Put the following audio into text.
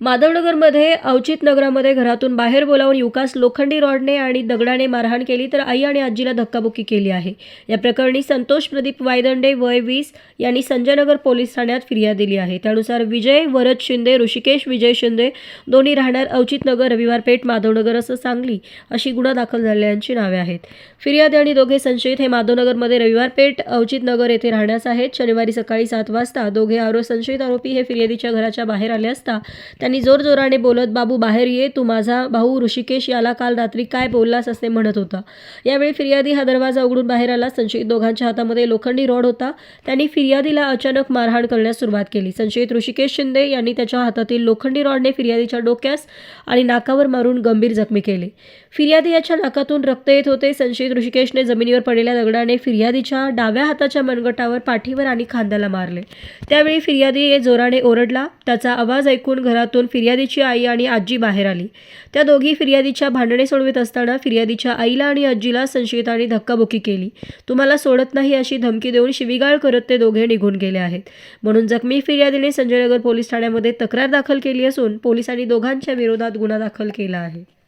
माधवनगरमध्ये अवचित नगरामध्ये घरातून बाहेर बोलावून युकास लोखंडी रॉडने आणि दगडाने मारहाण केली तर आई आणि आजीला धक्काबुक्की केली आहे. या प्रकरणी संतोष प्रदीप वायदंडे वय वीस यांनी संजयनगर पोलीस ठाण्यात फिर्याद दिली आहे. त्यानुसार विजय वरद शिंदे ऋषिकेश विजय शिंदे दोन्ही राहणार अवचित नगर रविवार पेठ माधवनगर असं सांगली अशी गुन्हा दाखल झालेल्यांची नावे आहेत. फिर्यादी आणि दोघे संशयित हे माधवनगरमध्ये रविवार पेठ अवचित नगर येथे राहण्यास आहेत. शनिवारी सकाळी सात वाजता दोघे आरोप संशयित आरोपी हे फिर्यादीच्या घराच्या बाहेर आले असता त्यांनी जोरजोराने बोलत बाबू बाहेर ये. तू माझा भाऊ ऋषिकेश याला काल रात्री काय बोललास असे म्हणत होता यावेळी फिर्यादी हा दरवाजा उघडून बाहेर आला. संशयित दोघांच्या हातामध्ये लोखंडी रॉड होता. त्यांनी फिर्यादीला अचानक मारहाण करण्यास सुरुवात केली. संशयित ऋषिकेश शिंदे यांनी त्याच्या हातातील लोखंडी रॉडने फिर्यादीच्या डोक्यास आणि नाकावर मारून गंभीर जखमी केले. फिर्यादी याच्या नाकातून रक्त येत होते. संशयित ऋषिकेशने जमिनीवर पडलेल्या दगडाने फिर्यादीच्या डाव्या हाताच्या मनगटावर पाठीवर आणि खांद्याला मारले. त्यावेळी फिर्यादी जोराने ओरडला. त्याचा आवाज ऐकून घरातून फिर्यादीची आई आणि आजी बाहेर आली. त्या दोघी फिर्यादीच्या भांडणे सोडवित असताना फिर्यादीच्या आईला आणि आजीला संशयितांनी धक्काबुक्की केली. तुम्हाला सोडत नाही अशी धमकी देऊन शिवीगाळ करत ते दोघे निघून गेले आहेत. म्हणून जखमी फिर्यादीने संजयनगर पोलीस ठाण्यामध्ये तक्रार दाखल केली असून पोलिसांनी दोघांच्या विरोधात गुन्हा दाखल केला आहे.